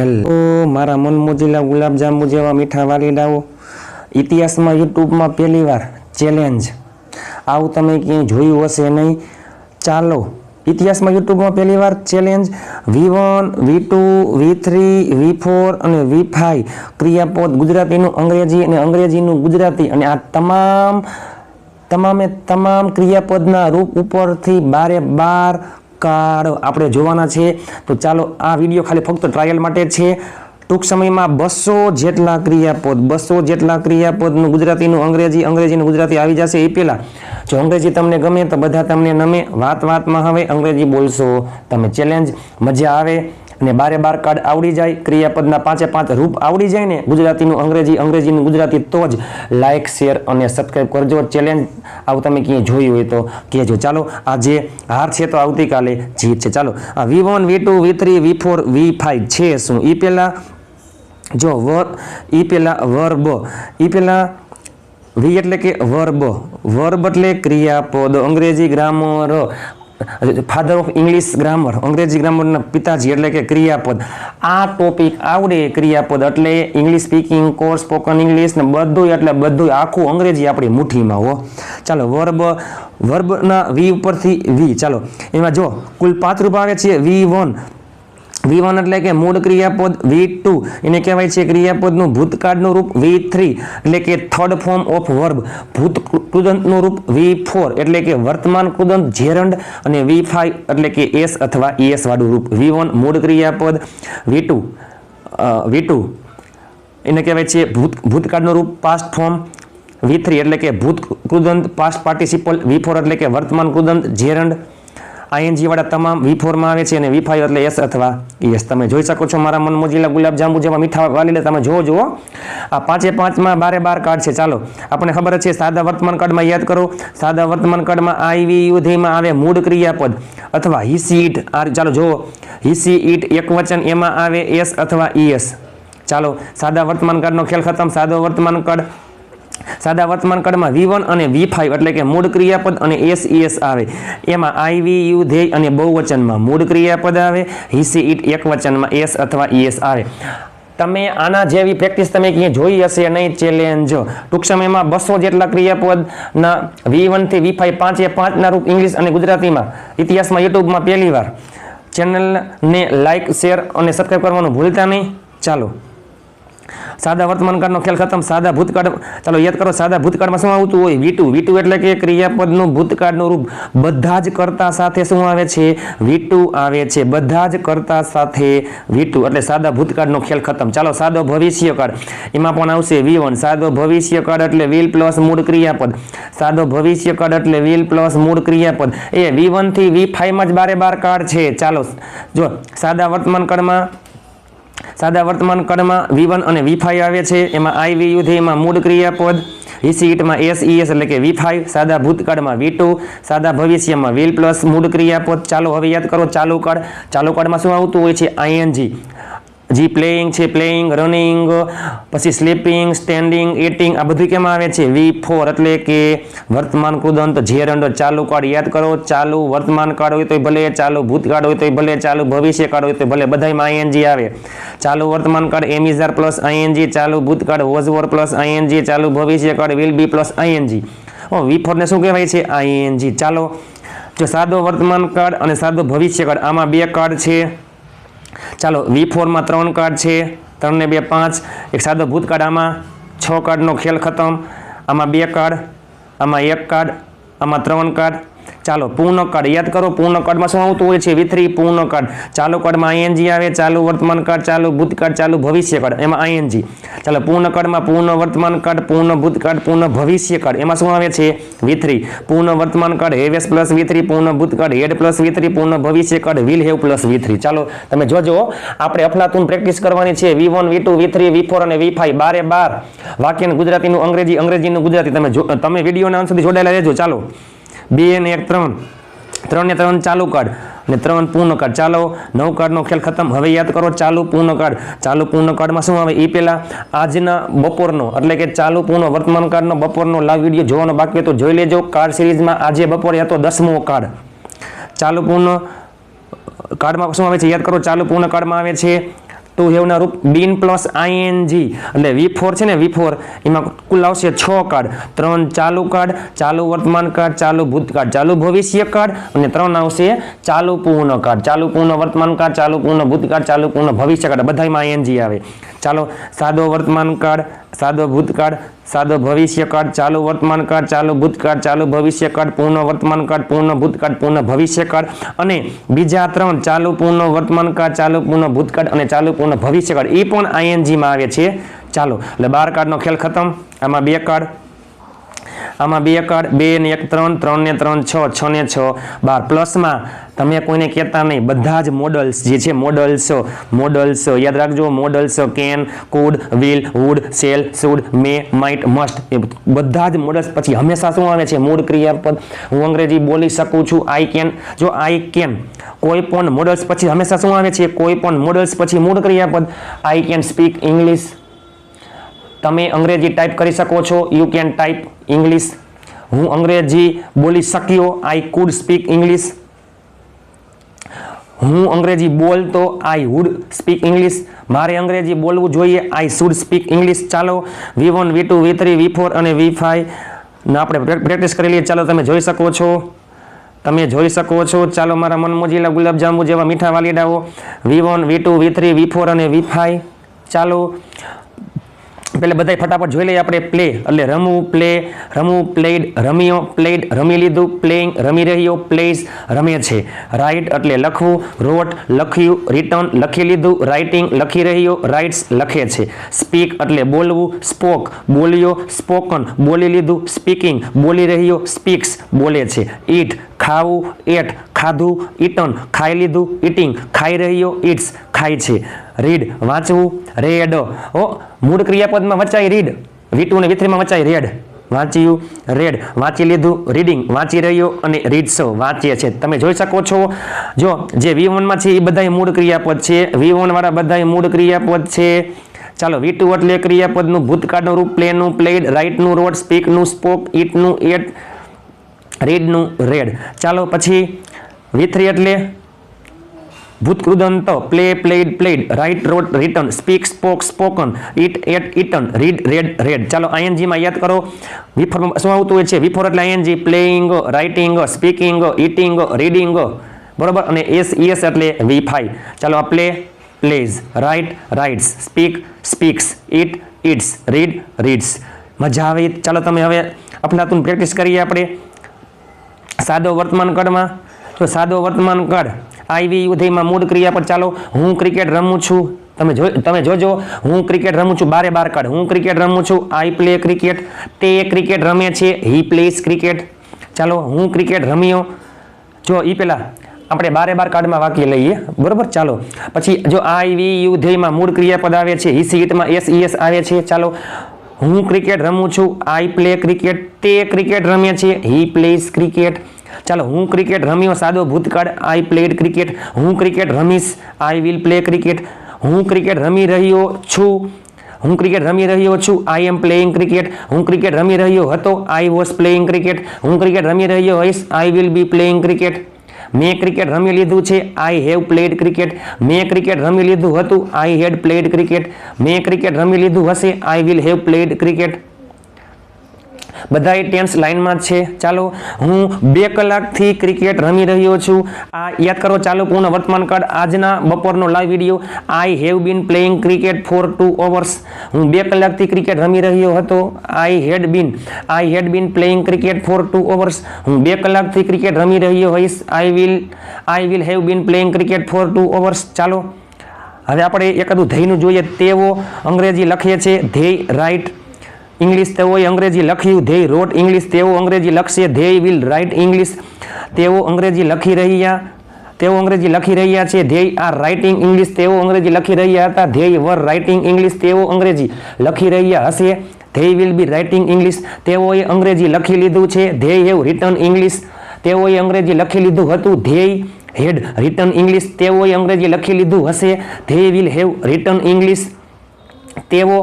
Hello મારા મનમોજીલા ગુલાબજાંબુ જેવા મીઠા વાલીડાઓ. ઇતિહાસમાં યુટ્યુબમાં પહેલી વાર ચેલેન્જ આવું તમે ક્યાંય જોયું હશે નહીં. ચાલો, ઇતિહાસમાં યુટ્યુબમાં પહેલી વાર challenge V one V two V three V four અને વી ફાઈવ ક્રિયાપદ ગુજરાતીનું, અંગ્રેજી અને અંગ્રેજીનું ગુજરાતી અને આ તમામ, તમામે તમામ ક્રિયાપદના રૂપ ઉપરથી બારે બાર કાર્ડ આપણે જોવાના છે. તો ચાલો આ વીડિયો ખાલી ફક્ત ટ્રાયલ માટે છે. ટૂંક સમયમાં બસો જેટલા ક્રિયાપદ, બસો જેટલા ક્રિયાપદનું ગુજરાતીનું અંગ્રેજી, અંગ્રેજીનું ગુજરાતી આવી જશે એ પહેલાં. જો અંગ્રેજી તમને ગમે તો બધા તમને નમે. વાત વાતમાં હવે અંગ્રેજી બોલશો. તમે ચેલેન્જ મજા આવે. અને બારે બાર કાર્ડ આવડી જાય, ક્રિયાપદના પાંચે પાંચ રૂપ આવડી જાય ને, ગુજરાતીનું અંગ્રેજી, અંગ્રેજીનું ગુજરાતી તો જ લાઇક શેર અને સબસ્ક્રાઈબ કરજો. ચેલેન્જ આવું તમે ક્યાંય જોયું હોય તો કહેજો. ચાલો આ જે હાર છે તો આવતીકાલે જીત છે. ચાલો, આ V one V two V three V four V five છે શું? એ પહેલાં જો વર એ પહેલાં વર્બ એ પહેલાં વી એટલે કે વર્બ વર્બ એટલે ક્રિયાપદ. અંગ્રેજી grammar father of English grammar અંગ્રેજી ગ્રામરના પિતાજી એટલે કે ક્રિયાપદ. આ ટોપિક આવડે ક્રિયાપદ, એટલે English speaking course spoken English ને બધું એટલે બધું આખું અંગ્રેજી આપણી મુઠ્ઠીમાં હો. ચાલો વર્બ વર્બના વી ઉપરથી વી ચાલો, એમાં જો કુલ પાંચ રૂપ આવે છે વી વન વી વન એટલે કે મૂળ ક્રિયાપદ વી એને કહેવાય છે ક્રિયાપદનું ભૂતકાળનું રૂપ વી થ્રી એટલે કે થર્ડ ફોર્મ ઓફ વર્બ ભૂત કૃદંતનું રૂપ વી ફોર એટલે કે વર્તમાન કૃદંત જેરંડ અને વી ફાઈવ એટલે કે એસ અથવા એસ વાળું રૂપ. વી વન મૂળ ક્રિયાપદ. વી ટુ વી ટુ એને કહેવાય છે ભૂત, ભૂતકાળનું રૂપ પાસ્ટ ફોર્મ વી થ્રી એટલે કે ભૂત કૃદંત પાસ્ટ પાર્ટિસિપલ વી ફોર એટલે કે વર્તમાન કૃદંત જેરંડ આઈએનજી વાળા તમામ વી ફોરમાં આવે છે અને વી ફાઈવ એટલે એસ અથવા એસ તમે જોઈ શકો છો મારા મન મોજીલા ગુલાબજાંબુ જેવા મીઠા વાલીને તમે જોવો, જુઓ. આ પાંચે પાંચમાં બારે બાર કાર્ડ છે. ચાલો, આપણને ખબર છે, સાદા વર્તમાન કાર્ડમાં યાદ કરો. સાદા વર્તમાન કાર્ડમાં આઈવી યુધીમાં આવે મૂળ ક્રિયાપદ અથવા હિસી ઇટ આ ચાલો, જુઓ. હિસી ઇટ એક વચન એમાં આવે એસ અથવા ઈએસ ચાલો, સાદા વર્તમાન કાર્ડનો ખેલ ખતમ. સાદો વર્તમાન કાર્ડ સાદા વર્તમાન કાળમાં વી વન અને વી ફાઈવ એટલે કે મૂળ ક્રિયાપદ અને એસ એસ આવે. એમાં આઈ વી યુ ધ્યેય અને બહુવચનમાં મૂળ ક્રિયાપદ આવે હિસી ઈટ એક વચનમાં એસ અથવા ઈએસ આવે. તમે આના જેવી પ્રેક્ટિસ તમે ક્યાંય જોઈ હશે નહીં, ચેલેન્જ. ટૂંક સમયમાં બસો જેટલા ક્રિયાપદના વી વનથી વી ફાઈવ પાંચે પાંચના રૂપ ઇંગ્લિશ અને ગુજરાતીમાં, ઇતિહાસમાં, યુટ્યુબમાં પહેલી વાર ચેનલને લાઇક શેર અને સબસ્ક્રાઈબ કરવાનું ભૂલતા નહીં. ચાલો. સાદા વર્તમાન કાળનો ખેલ ખતમ, સાદા ભૂતકાળ, ચાલો યાદ કરો, સાદા ભૂતકાળમાં શું આવતું હોય? વીટુ વીટુ એટલે કે ક્રિયાપદનું ભૂતકાળનું રૂપ. બધા જ કરતા સાથે શું આવે છે? વીટુ આવે છે. બધા જ કરતા સાથે વીટુ એટલે સાદા ભૂતકાળનો ખેલ ખતમ. ચાલો, સાદો ભવિષ્યકાળ. એમાં પણ આવશે વી વન. સાદો ભવિષ્યકાળ એટલે વિલ પ્લસ મૂળ ક્રિયાપદ. સાદો ભવિષ્યકાળ એટલે વિલ પ્લસ મૂળ ક્રિયાપદ. એ વી વનથી વી ફાઈવમાં જ બારે બાર કાળ છે. ચાલો, જો સાદા વર્તમાન કાળમાં સાદા વર્તમાન કાળમાં વી અને વી આવે છે. એમાં આઈ વી યુ એમાં મૂળ ક્રિયાપદ. હિસીટમાં એસ ઈએસ એટલે કે વી ફાઈવ સાદા ભૂતકાળમાં વી ટુ સાદા ભવિષ્યમાં વિલ પ્લસ મૂળ ક્રિયાપદ. ચાલો હવે યાદ કરો ચાલુ કાળ. ચાલુ કાળમાં શું આવતું હોય છે? I N G G playing છે પ્લેઇંગ રનિંગ પછી સ્લીપિંગ સ્ટેન્ડિંગ એટિંગ આ બધું કેમાં આવે છે? વી ફોર એટલે કે વર્તમાન કૃદંત અંડર ચાલુ કાળ યાદ કરો, ચાલુ વર્તમાન કાળ હોય તોય ભલે, ચાલુ ભૂતકાળ હોય તો ભલે, ચાલુ ભવિષ્ય કાળ હોય તો ભલે, બધામાં આઈએનજી આવે. ચાલુ વર્તમાન કાળ એમિઝાર પ્લસ આઈએનજી ચાલુ ભૂતકાળ વોઝવોર પ્લસ આઈએનજી ચાલુ ભવિષ્ય કાળ વિલ બી પ્લસ આઈએનજી ઓ વી ફોરને શું કહેવાય છે? આઈએનજી ચાલો, જો સાદો વર્તમાન કાળ અને સાદો ભવિષ્ય કાળ આમાં બે કાર્ડ છે. ચાલો વી ફોરમાં ત્રણ કાર્ડ છે ત્રણ ને બે પાંચ. એક સાદો કાર્ડ આમાં, છ કાર્ડનો ખેલ ખતમ. આમાં બે કાર્ડ આમાં એક કાર્ડ આમાં ત્રણ કાર્ડ ચાલો, પૂર્ણ કાર્ડ યાદ કરો, પૂર્ણ કડમાં શું આવતું હોય છે? વિથરી પૂર્ણ કાર્ડ ચાલુ કડમાં આઈએનજી આવે, ચાલુ વર્તમાન કાર્ડ ચાલુ ભૂતકાળ ચાલુ ભવિષ્ય કાર્ડ એમાં આઈએનજી ચાલો, પૂર્ણ કડમાં પૂર્ણ વર્તમાન કાર્ડ પૂર્ણ ભૂતકાળ પૂર્ણ ભવિષ્ય કાર્ડ એમાં શું આવે છે? વિથરી પૂર્ણ વર્તમાન કાર્ડ હેવેસ પ્લસ વિથરી પૂર્ણ ભૂતકાળ હેડ પ્લસ વિથરી પૂર્ણ ભવિષ્ય card will have plus V three ચાલો, તમે જોજો, આપણે અફલાતુન પ્રેક્ટિસ કરવાની છે. V one V two V three V four અને વી ફાઈવ બારે બાર. વાક્યનું ગુજરાતીનું અંગ્રેજી, અંગ્રેજીનું ગુજરાતી. તમે તમે વિડીયોના અંત સુધી જોડાયેલા રહેજો. ચાલો. બે અને એક ત્રણ. ત્રણને ત્રણ ચાલુ કાર્ડ અને ત્રણ પૂર્ણ કાર્ડ ચાલો, નવ કાર્ડનો ખેલ ખતમ. હવે યાદ કરો, ચાલુ પૂર્ણ કાર્ડ ચાલુ પૂર્ણ કાર્ડમાં શું આવે? એ પહેલાં આજના બપોરનો, એટલે કે ચાલુ પૂર્ણ વર્તમાન કાર્ડનો બપોરનો લાઈવ વીડિયો જોવાનો બાકી તો જોઈ લેજો. કાર્ડ સિરીઝમાં આજે બપોર યા તો દસમો કાર્ડ ચાલુ પૂર્ણ કાર્ડમાં શું આવે છે? યાદ કરો, ચાલુ પૂર્ણ કાર્ડમાં આવે છે ટુ હેવના રૂપ બીન પ્લસ આઈએનજી એટલે વી ફોર છે ને, વી ફોર, એમાં કુલ આવશે છ કાર્ડ. ત્રણ ચાલુ કાર્ડ, ચાલુ વર્તમાન કાર્ડ, ચાલુ ભૂતકાળ. ચાલુ ભવિષ્ય કાર્ડ અને ત્રણ આવશે ચાલુ પૂર્ણ કાર્ડ. ચાલુ પૂર્ણ વર્તમાન કાર્ડ, ચાલુ પૂર્ણ ભૂતકાળ, ચાલુ પૂર્ણ ભવિષ્ય કાર્ડ. બધામાં આઈએનજી આવે. ચાલો, સાદો વર્તમાન કાર્ડ સાદો ભૂતકાળ, સાદો ભવિષ્ય કાળ ચાલુ વર્તમાન કાળ ચાલુ ભૂતકાળ, ચાલુ ભવિષ્ય કાળ પૂર્ણ વર્તમાન કાળ પૂર્ણ ભૂતકાળ, પૂર્ણ ભવિષ્ય કાળ અને બીજા ત્રણ ચાલુ, પૂર્ણ વર્તમાન કાળ ચાલુ, પૂર્ણ ભૂતકાળ અને ચાલુ, પૂર્ણ ભવિષ્ય કાળ એ પણ આઈએનજીમાં આવે છે. ચાલો, એટલે બાર કાર્ડનો ખેલ ખતમ. આમાં બે કાર્ડ. આમાં બે કાર્ડ બે ને એક ત્રણ ત્રણ ને ત્રણ છ છ ને છ, બાર. પ્લસમાં તમે કોઈને કહેતા નહીં, બધા જ મોડલ્સ જે છે મોડલ્સ મોડલ્સ યાદ રાખજો modals can could will would shall should may might must એ બધા જ મોડલ્સ પછી હંમેશા શું આવે છે? મૂળ ક્રિયાપદ. હું અંગ્રેજી બોલી શકું છું આઈ કેન જો આઈ કેન કોઈ પણ મોડલ્સ પછી હંમેશા શું આવે છે? કોઈ પણ મોડલ્સ પછી મૂળ ક્રિયાપદ. આઈ કેન સ્પીક ઇંગ્લિશ તમે અંગ્રેજી ટાઈપ કરી શકો છો. યુ કેન ટાઈપ ઇંગ્લિશ હું અંગ્રેજી બોલી શક્યો. આઈ કુડ સ્પીક ઇંગ્લિશ હું અંગ્રેજી બોલતો. આઈ વુડ સ્પીક ઇંગ્લિશ મારે અંગ્રેજી બોલવું જોઈએ. આઈ શુડ સ્પીક ઇંગ્લિશ ચાલો V one V two V three V four અને વી ફાઈવ આપણે પ્રેક્ટિસ કરી લઈએ. ચાલો, તમે જોઈ શકો છો. તમે જોઈ શકો છો. ચાલો, મારા મનમોજીલા ગુલાબજાંબુ જેવા મીઠા વાલીડાઓ. V one V two V three V four અને વી ફાઈવ ચાલો પેલે બધા ફટાફટ જોઈ લઈએ આપણે પ્લે એટલે રમવું પ્લે રમવું પ્લેડ રમ્યો પ્લેડ રમી લીધું પ્લેઇંગ રમી રહ્યો પ્લેસ રમે છે. રાઇટ એટલે લખવું રોટ લખ્યું રિટર્ન લખી લીધું રાઇટિંગ લખી રહ્યો રાઇટ્સ લખે છે. સ્પીક એટલે બોલવું સ્પોક બોલ્યો સ્પોકન બોલી લીધું સ્પીકિંગ બોલી રહ્યો સ્પીક્સ બોલે છે. ઈટ ખાવું એટ ખાધું ઈટન ખાઈ લીધું ઈટિંગ ખાઈ રહ્યો ઇટ્સ ખાય છે. રીડ વાંચવું. રેડ ઓ મૂળ ક્રિયાપદમાં વચાય રીડ વીટુ ને વિથરીમાં વચાય રેડ વાંચ્યું. રેડ વાંચી લીધું. રીડિંગ વાંચી રહ્યો અને રીડ્સ વાંચીએ છે તમે જોઈ શકો છો. જો, જે વી વનમાં છે, એ બધાય મૂળ ક્રિયાપદ છે. વી વનવાળા બધાય મૂળ ક્રિયાપદ છે. ચાલો વી ટુ એટલે ક્રિયાપદનું ભૂતકાળનું રૂપ પ્લેનું પ્લેડ રાઇટનું રોડ, સ્પીકનું સ્પોક, ઈટનું એટ રીડનું રેડ ચાલો, પછી વી થ્રી એટલે ભૂતકૃદંત play played played write wrote written speak spoke spoken eat ate eaten read read read ચાલો આઈએનજીમાં યાદ કરો. વિફોર શું આવતું હોય છે? વિફોર એટલે I N G playing writing speaking eating reading બરોબર? અને એસ ઈએસ એટલે વી ફાઈ ચાલો આ play plays write writes speak speaks eat eats read reads મજા આવે? ચાલો તમે હવે અપનાતું પ્રેક્ટિસ કરીએ આપણે. સાદો વર્તમાન કાળમાં. તો સાદો વર્તમાન કાળ આઈવી ઉદયમાં મૂળ ક્રિયા પર ચાલો. હું ક્રિકેટ રમું છું. તમે જો, તમે જોજો. હું ક્રિકેટ રમું છું. બારે બાર કાઢ. હું ક્રિકેટ રમું છું. I play cricket. તે ક્રિકેટ રમે છે. He plays cricket. ચાલો, હું ક્રિકેટ રમ્યો. જો એ પેલા આપણે બારે બાર કાર્ડમાં વાક્ય લઈએ. બરોબર? ચાલો. પછી જો આઈ વી યુ ધ્યેયમાં મૂળ ક્રિયાપદ આવે છે. હિસીટમાં એસ ઈએસ આવે છે. ચાલો. હું ક્રિકેટ રમું છું. I play cricket. તે ક્રિકેટ રમે છે. He plays cricket. ચાલો હું ક્રિકેટ રમ્યો સાદો ભૂતકાળ આઈ પ્લેડ ક્રિકેટ હું ક્રિકેટ રમીશ આઈ વિલ પ્લે ક્રિકેટ હું ક્રિકેટ રમી રહ્યો છું હું ક્રિકેટ રમી રહ્યો છું આઈ એમ પ્લેઇંગ ક્રિકેટ હું ક્રિકેટ રમી રહ્યો હતો આઈ વોઝ પ્લેઇંગ ક્રિકેટ હું ક્રિકેટ રમી રહ્યો હોઈશ I will be playing cricket મેં ક્રિકેટ રમી લીધું છે આઈ હેવ પ્લેડ ક્રિકેટ મેં ક્રિકેટ રમી લીધું હતું આઈ હેડ પ્લેડ ક્રિકેટ મેં ક્રિકેટ રમી લીધું હશે I will have played cricket બધાય ટેન્સ લાઇનમાં છે. ચાલો, હું બે કલાકથી ક્રિકેટ રમી રહ્યો છું. આ યાદ કરો, ચાલો પૂર્ણ વર્તમાન કાળ આજના બપોરનો live video I have been playing cricket for two hours હું બે કલાકથી ક્રિકેટ રમી રહ્યો હતો. I had been I had been playing cricket for two hours હું બે કલાકથી ક્રિકેટ રમી રહ્યો હોઈશ. I will I will have been playing cricket for two hours ચાલો, હવે આપણે એકાદું ધ્યેયનું જોઈએ. તેઓ અંગ્રેજી લખીએ છે, ધ્યેય રાઇટ ઇંગ્લિશ તેઓએ અંગ્રેજી લખ્યું, ધ્યેય રોટ ઇંગ્લિશ તેઓ અંગ્રેજી લખશે, ધ્યેય વિલ રાઇટ ઇંગ્લિશ તેઓ અંગ્રેજી લખી રહ્યા, તેઓ અંગ્રેજી લખી રહ્યા છે, ધ્યેય આર રાઇટિંગ ઇંગ્લિશ તેઓ અંગ્રેજી લખી રહ્યા હતા, ધ્યેય વર રાઇટિંગ ઇંગ્લિશ તેઓ અંગ્રેજી લખી રહ્યા હશે. ધ્યેય વિલ બી રાઇટિંગ ઇંગ્લિશ તેઓએ અંગ્રેજી લખી લીધું છે, ધ્યેય હેવ રિટર્ન ઇંગ્લિશ તેઓએ અંગ્રેજી લખી લીધું હતું, ધ્યેય હેડ રિટર્ન ઇંગ્લિશ તેઓએ અંગ્રેજી લખી લીધું હશે, ધ્યેય વિલ હેવ રિટર્ન ઇંગ્લિશ તેઓ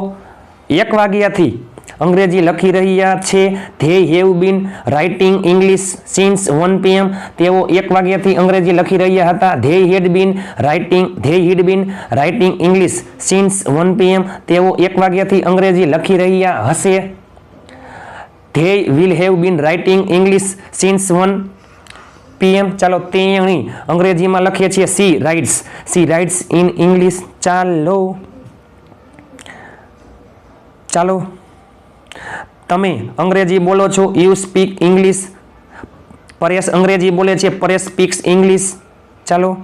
એક વાગ્યાથી અંગ્રેજી લખી રહ્યા છે. They have been writing English since one PM તેઓ એક વાગ્યાથી અંગ્રેજી લખી રહ્યા હતા. They had been writing they had been writing English since one PM તેઓ એક વાગ્યાથી અંગ્રેજી લખી રહ્યા હશે. They will have been writing English since one PM ચાલો તેણી અંગ્રેજીમાં લખીએ છીએ she writes. She writes in English. ચાલો. ચાલો. તમે અંગ્રેજી બોલો છો યુ સ્પીક ઇંગ્લિશ પરેશ અંગ્રેજી બોલે છે, પરેશ સ્પીક્સ ઇંગ્લિશ ચાલો.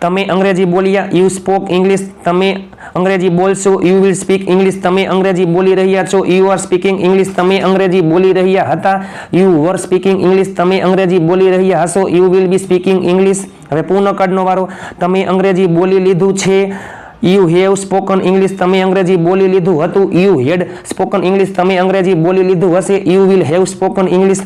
તમે અંગ્રેજી બોલ્યા યુ સ્પોક ઇંગ્લિશ તમે અંગ્રેજી બોલશો યુ વિલ સ્પીક ઇંગ્લિશ તમે અંગ્રેજી બોલી રહ્યા છો યુ આર સ્પીકિંગ ઇંગ્લિશ તમે અંગ્રેજી બોલી રહ્યા હતા યુ વર સ્પીકિંગ ઇંગ્લિશ તમે અંગ્રેજી બોલી રહ્યા હશો you will be speaking English હવે પૂર્ણ કાર્ડનો વારો. તમે અંગ્રેજી બોલી લીધું છે. યુ હેવ સ્પોકન ઇંગ્લિશ તમે અંગ્રેજી બોલી લીધું હતું. યુ હેડ સ્પોકન ઇંગ્લિશ તમે અંગ્રેજી બોલી લીધું હશે. You will have spoken English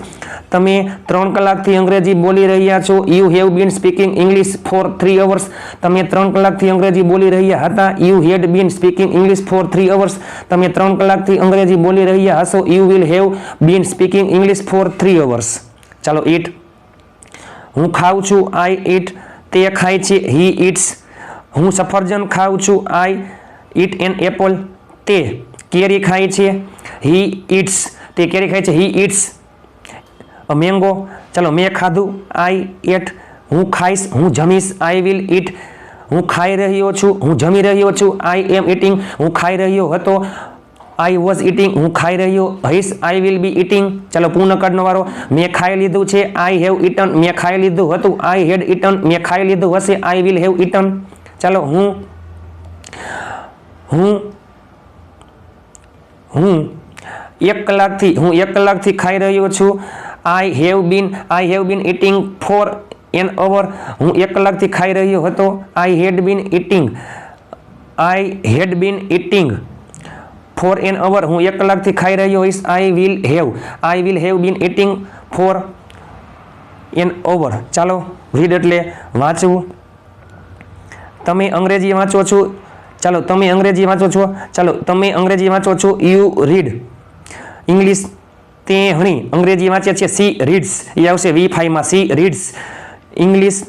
તમે ત્રણ કલાકથી અંગ્રેજી બોલી રહ્યા છો. You have been speaking English for three hours તમે ત્રણ કલાકથી અંગ્રેજી બોલી રહ્યા હતા. You had been speaking English for three hours તમે ત્રણ કલાકથી અંગ્રેજી બોલી રહ્યા હશો. You will have been speaking English for three hours ચાલો ઈટ હું ખાઉં છું. આઈ ઈટ તે ખાય છે. હી ઈટ્સ હું સફરજન ખાઉં છું. આઈ ઈટ એન એપલ તે કેરી ખાય છે. હી ઈટ્સ તે કેરી ખાય છે. હી ઈટ્સ મેંગો ચાલો, મેં ખાધું. આઈ એટ હું ખાઈશ. હું જમીશ. આઈ વિલ ઈટ હું ખાઈ રહ્યો છું. હું જમી રહ્યો છું. આઈ એમ ઇટિંગ હું ખાઈ રહ્યો હતો. આઈ વોઝ ઇટિંગ હું ખાઈ રહ્યો હઈશ. આઈ વિલ બી ઇટિંગ ચાલો પૂર્ણકડનો વારો. મેં ખાઈ લીધું છે. આઈ હેવ ઇટન મેં ખાઈ લીધું હતું. આઈ હેડ ઇટન મેં ખાઈ લીધું હશે. આઈ વિલ હેવ ઇટન ચાલો હું હું હું એક કલાકથી, હું એક કલાકથી ખાઈ રહ્યો છું. I have been I have been eating for an hour હું એક કલાકથી ખાઈ રહ્યો હતો. I had been eating I had been eating for an hour હું એક કલાકથી ખાઈ રહ્યો હોઈશ. I will have I will have been eating for an hour ચાલો રીડ એટલે વાંચવું. તમે અંગ્રેજી વાંચો છો? ચાલો, તમે અંગ્રેજી વાંચો છો? ચાલો, તમે અંગ્રેજી વાંચો છો? યુ રીડ ઇંગ્લિશ તે હણી, અંગ્રેજી વાંચે છે? સી રીડ્સ એ આવશે વી ફાઈવમાં સી રીડ્સ ઇંગ્લિશ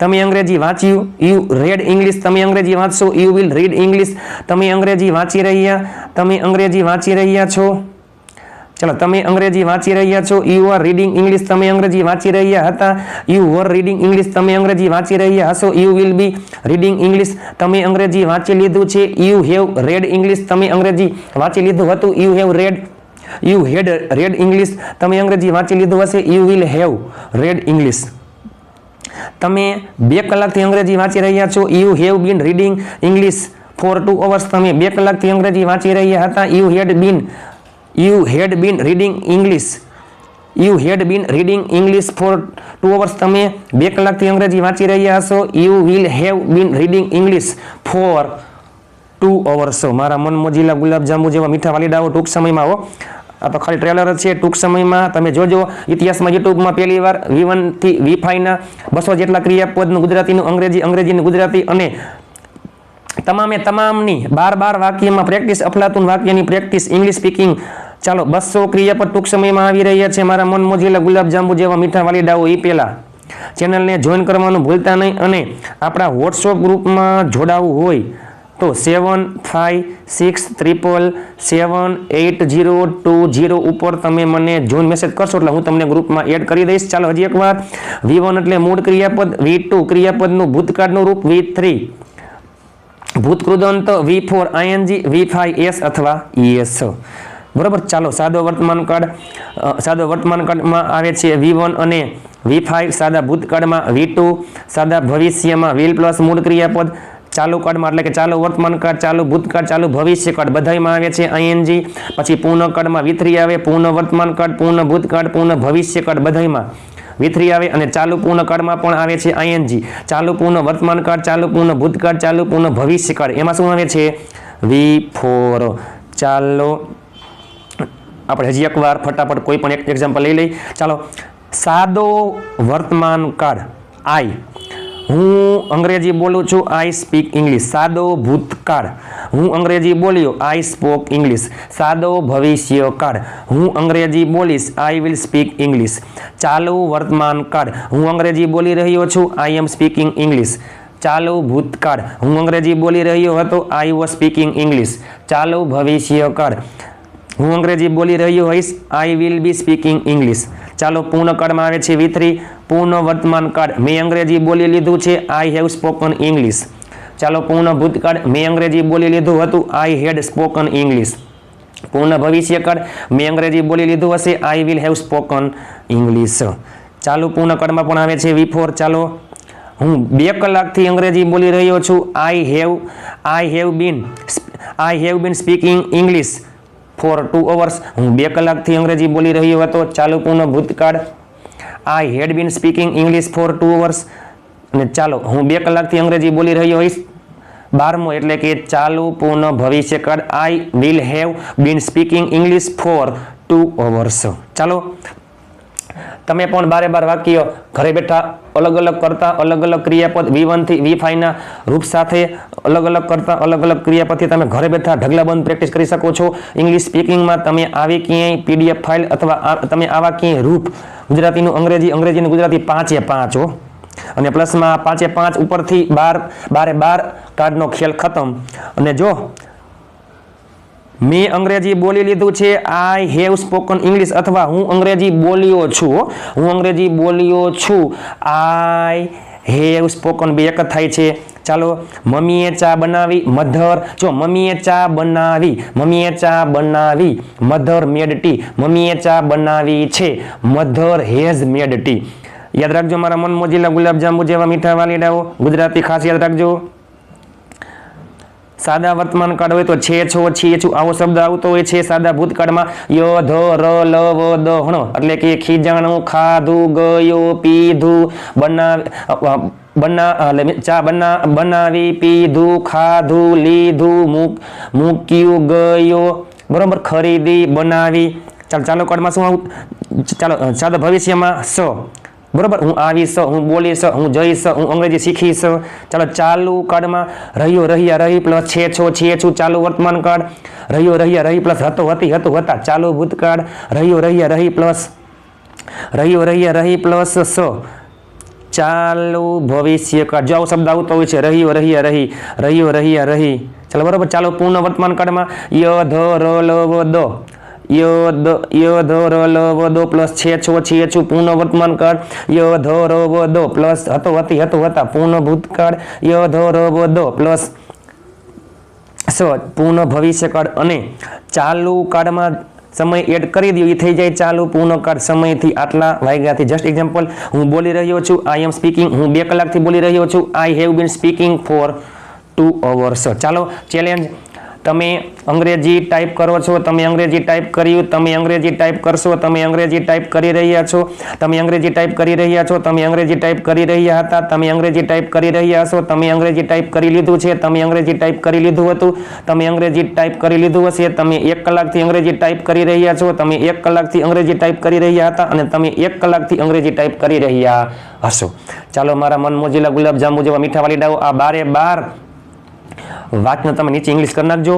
તમે અંગ્રેજી વાંચ્યું? યુ રેડ ઇંગ્લિશ તમે અંગ્રેજી વાંચશો? યુ વિલ રીડ ઇંગ્લિશ તમે અંગ્રેજી વાંચી રહ્યા? તમે અંગ્રેજી વાંચી રહ્યા છો? ચલો, તમે અંગ્રેજી વાંચી રહ્યા છો યુ આર રીડિંગ ઇંગ્લિશ તમે અંગ્રેજી વાંચી રહ્યા હતા યુ વર રીડિંગ ઇંગ્લિશ તમે અંગ્રેજી વાંચી રહ્યા હશો you will be reading English તમે અંગ્રેજી વાંચી લીધું છે યુ હેવ રેડ ઇંગ્લિશ તમે અંગ્રેજી વાંચી લીધું હતું you have read you had read English તમે અંગ્રેજી વાંચી લીધું હશે you will have read English તમે બે કલાકથી અંગ્રેજી વાંચી રહ્યા છો you have been reading English for two hours તમે બે કલાકથી અંગ્રેજી વાંચી રહ્યા હતા you had been you had been reading English you had been reading English for two hours તમે બે કલાકથી અંગ્રેજી વાંચી રહ્યા હશો. You will have been reading English for two hours મારા મન મોજીલા ગુલાબજાંબુ જેવા મીઠા વાલીડાઓ, ટૂંક સમયમાં આવો આ તો ખાલી ટ્રેલર જ છે. ટૂંક સમયમાં તમે જોજો, ઇતિહાસમાં યુટ્યુબમાં પહેલી વાર વી વનથી વી ફાઈના બસો જેટલા ક્રિયાપદનું ગુજરાતીનું અંગ્રેજી, અંગ્રેજીનું ગુજરાતી અને તમામે તમામની બાર બાર વાક્યમાં પ્રેક્ટિસ અફલાતુન વાક્યની પ્રેક્ટિસ ઇંગ્લિશ સ્પીકિંગ ચાલો, બસો ક્રિયાપદ ટૂંક સમયમાં આવી રહ્યા છે. મારા મન મોજીલા ગુલાબજાંબુ જેવા મીઠા વાલીડાઓ એ પહેલાં ચેનલને જોઈન કરવાનું ભૂલતા નહીં અને આપણા વોટ્સઅપ ગ્રુપમાં જોડાવવું હોય તો seven five six triple seven eight zero two zero ઉપર તમે મને જોઈન મેસેજ કરશો એટલે હું તમને ગ્રુપમાં એડ કરી દઈશ. ચાલો, હજી એકવાર. વી વન એટલે મૂળ ક્રિયાપદ વી ટુ ક્રિયાપદનું ભૂતકાળનું રૂપ V three ભૂતકૃદંત V four I N G V five S અથવા ઈએસ બરોબર? ચાલો, સાદો વર્તમાન કાળ સાદો વર્તમાન કાળમાં આવે છે વી વન અને વી ફાઈવ સાદા ભૂતકાળમાં વી ટુ સાદા ભવિષ્યમાં વિલ પ્લસ મૂળ ક્રિયાપદ. ચાલુ કાળમાં, એટલે કે ચાલુ વર્તમાન કાળ, ચાલુ ભૂતકાળ, ચાલુ ભવિષ્ય કાળ, બધાયમાં આવે છે આઈએનજી પછી પૂર્ણ કાળમાં વી થ્રી આવે, પૂર્ણ વર્તમાન કાળ, પૂર્ણ ભૂતકાળ, પૂર્ણ ભવિષ્ય કાળ, બધાયમાં. વિથરી આવે અને ચાલુ પૂર્ણ કાળમાં પણ આવે છે આઈએનજી ચાલુ પૂર્ણ વર્તમાન કાળ, ચાલુ પૂર્ણ ભૂતકાળ ચાલુ પૂર્ણ ભવિષ્ય કાળ. એમાં શું આવે છે? વી ફોર ચાલો, આપણે હજી એકવાર ફટાફટ કોઈ પણ એક એક્ઝામ્પલ લઈ લઈ. ચાલો, સાદો વર્તમાન કાળ, આઈ. હું અંગ્રેજી બોલું છું આઈ સ્પીક ઇંગ્લિશ સાદો ભૂતકાળ. હું અંગ્રેજી બોલ્યો આઈ સ્પોક ઇંગ્લિશ સાદો ભવિષ્ય કાળ હું અંગ્રેજી બોલીશ આઈ વિલ સ્પીક ઇંગ્લિશ ચાલુ વર્તમાન કાળ હું અંગ્રેજી બોલી રહ્યો છું આઈ એમ સ્પીકિંગ ઇંગ્લિશ ચાલુ ભૂતકાળ. હું અંગ્રેજી બોલી રહ્યો હતો આઈ વોઝ સ્પીકિંગ ઇંગ્લિશ ચાલુ ભવિષ્ય કાળ હું અંગ્રેજી બોલી રહ્યો હોઈશ I will be speaking English ચાલો પૂર્ણ કાળમાં આવે છે વિથરી પૂર્ણ વર્તમાન કાળ. મેં અંગ્રેજી બોલી લીધું છે આઈ હેવ સ્પોકન ઇંગ્લિશ ચાલો પૂર્ણ ભૂતકાળ. મેં અંગ્રેજી બોલી લીધું હતું આઈ હેડ સ્પોકન ઇંગ્લિશ પૂર્ણ ભવિષ્યકાળ મેં અંગ્રેજી બોલી લીધું હશે I will have spoken English ચાલુ પૂર્ણ કાળમાં પણ આવે છે વિફોર. ચાલો. હું બે કલાકથી અંગ્રેજી બોલી રહ્યો છું. I have I have been I have been speaking English for two hours હું બે કલાકથી અંગ્રેજી બોલી રહ્યો હતો. ચાલુ પૂર્ણ ભૂતકાળ. I had been speaking English for two hours અને ચાલો, હું બે કલાકથી અંગ્રેજી બોલી રહ્યો હોઈશ. બારમો એટલે કે ચાલુ પૂર્ણ ભવિષ્યકાળ. I will have been speaking English for two hours ચાલો તમે પણ બારે બાર વાક્યો ઘરે બેઠા અલગ અલગ કરતા અલગ અલગ ક્રિયાપદ વી વનથી વી ફાઈવના રૂપ સાથે અલગ અલગ કરતા અલગ અલગ ક્રિયાપદથી તમે ઘરે બેઠા ઢગલાબંધ પ્રેક્ટિસ કરી શકો છો. ઇંગ્લિશ સ્પીકિંગમાં તમે આવી ક્યાંય પીડીએફ ફાઇલ અથવા તમે આવા ક્યાંય રૂપ ગુજરાતીનું અંગ્રેજી, અંગ્રેજીનું ગુજરાતી પાંચે પાંચ અને પ્લસમાં પાંચે પાંચ ઉપરથી બાર, બારે બાર કાર્ડનો ખેલ ખતમ. અને જો મેં અંગ્રેજી બોલી લીધું છે આઈ હેવ સ્પોકન ઇંગ્લિશ અથવા હું અંગ્રેજી બોલ્યો છું. હું અંગ્રેજી બોલ્યો છું. આઈ હેવ સ્પોકન બે એક થાય છે. ચાલો, મમ્મીએ ચા બનાવી, મધર, જો મમ્મીએ ચા બનાવી, મમ્મીએ ચા બનાવી, મધર મેડ ટી મમ્મીએ ચા બનાવી છે. મધર હેઝ મેડ ટી યાદ રાખજો મારા મન મોજીલા ગુલાબજાંબુ જેવા મીઠા વાલીડાઓ, ગુજરાતી ખાસ યાદ રાખજો. સાદા વર્તમાન કાળ હોય તો છે, છો છીએ છું. આવો શબ્દ આવતો હોય છે સાદા ભૂતકાળમાં. ય, ધ, ર, લ, વ, દ, હણો. એટલે કે ખીજાણું, ખાધું, ગયો, પીધું, બનાવ બના ચા, બના, બનાવી, પીધું, ખાધું, લીધું, મૂક, મૂક્યું, ગયો. બરોબર, ખરીદી, બનાવી. ચાલો ચાલો, કાળમાં શું આવું? ચાલો સાદા ભવિષ્યમાં સ. બરોબર? હું આવીશ, હું બોલીશ, હું જઈશ, હું અંગ્રેજી શીખીશ. ચાલો, ચાલુ કાળમાં રહ્યો, રહ્યા, રહી પ્લસ છે, છો, છે, છું, ચાલુ વર્તમાન કાળ રહ્યો, રહ્યા, રહી પ્લસ હતો, હતી, હતું, હતા. ચાલુ ભૂતકાળ. રહ્યો, રહ્યા, રહી પ્લસ. રહ્યો, રહ્યા, રહી પ્લસ સ. ચાલુ ભવિષ્ય કાળ જો આવો શબ્દ આવતો હોય છે, રહ્યો, રહ્યા, રહી. રહ્યો, રહ્યા, રહી. ચાલો, બરોબર? ચાલો પૂર્ણ વર્તમાન કાળમાં ય, ધ, ર, લ, વ, દ. ય દ, ય ધ ર લ, વ દો પ્લસ છે છો છીએ છું પૂર્ણ વર્તમાન કાળ. ય ધો ર વ દો પ્લસ હતો, હતી, હતો, હતા, પૂર્ણ ભૂતકાળ. ય ધ ર વ દો પ્લસ સ, પૂર્ણ ભવિષ્યકાળ. અને ચાલુ કાળમાં સમય એડ કરી દો એ થઈ જાય ચાલુ પૂર્ણ કાળ સમયથી આટલા વાગ્યાથી. જસ્ટ એક્ઝામ્પલ હું બોલી રહ્યો છું આઈ એમ સ્પીકિંગ હું બે કલાકથી બોલી રહ્યો છું I have been speaking for two hours ચાલો ચેલેન્જ તમે અંગ્રેજી ટાઈપ કરો છો તમે અંગ્રેજી ટાઈપ કર્યું તમે અંગ્રેજી ટાઈપ કરશો તમે અંગ્રેજી ટાઈપ કરી રહ્યા છો તમે અંગ્રેજી ટાઈપ કરી રહ્યા છો તમે અંગ્રેજી ટાઈપ કરી રહ્યા હતા તમે અંગ્રેજી ટાઈપ કરી રહ્યા છો તમે અંગ્રેજી ટાઈપ કરી લીધું છે તમે અંગ્રેજી ટાઈપ કરી લીધું હતું તમે અંગ્રેજી ટાઈપ કરી લીધું હશે તમે એક કલાકથી અંગ્રેજી ટાઈપ કરી રહ્યા છો તમે એક કલાકથી અંગ્રેજી ટાઈપ કરી રહ્યા હતા અને તમે એક કલાકથી અંગ્રેજી ટાઈપ કરી રહ્યા હશો ચાલો મારા મન મોજીલા ગુલાબ જાંબુ જેવા મીઠા વાલીડાઓ આ બારે બાર વાતને તમે નીચે ઇંગ્લિશ કરી નાખજો.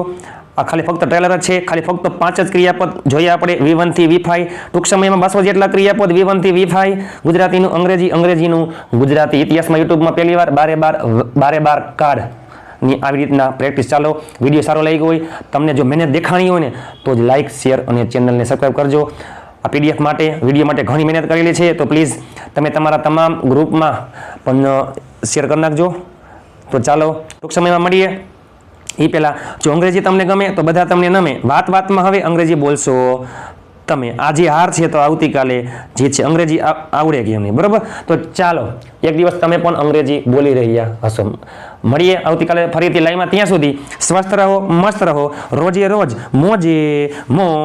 આ ખાલી ફક્ત ટ્રેલર જ છે. ખાલી ફક્ત પાંચ જ ક્રિયાપદ જોઈએ આપણે. વી વનથી વી ફાઈવ ટૂંક સમયમાં બસો જેટલા ક્રિયાપદ વી વનથી વી ફાઈવ ગુજરાતીનું અંગ્રેજી, અંગ્રેજીનું ગુજરાતી ઇતિહાસમાં યુટ્યુબમાં પહેલી વાર બારે બાર બારે બાર કાર્ડની આવી રીતના પ્રેક્ટિસ ચાલો. વીડિયો સારો લાગ્યો હોય, તમને જો મહેનત દેખાણી હોય ને, તો જ લાઇક શેર અને ચેનલને સબસ્ક્રાઈબ કરજો. આ પીડીએફ માટે, વીડિયો માટે ઘણી મહેનત કરેલી છે. તો પ્લીઝ તમે તમારા તમામ ગ્રુપમાં પણ શેર કરી નાખજો. તો ચાલો ટૂંક સમયમાં મળીએ. એ પહેલાં જો અંગ્રેજી તમને ગમે તો બધા તમને નમે. વાત વાતમાં હવે અંગ્રેજી બોલશો. તમે આજે હાર છે તો આવતીકાલે જે છે અંગ્રેજી આવડે કે નહીં, બરાબર? તો ચાલો, એક દિવસ તમે પણ અંગ્રેજી બોલી રહ્યા હશો. મળીએ આવતીકાલે ફરીથી લાઈમાં ત્યાં સુધી. સ્વસ્થ રહો, મસ્ત રહો. રોજે રોજ, મોજે મોજ.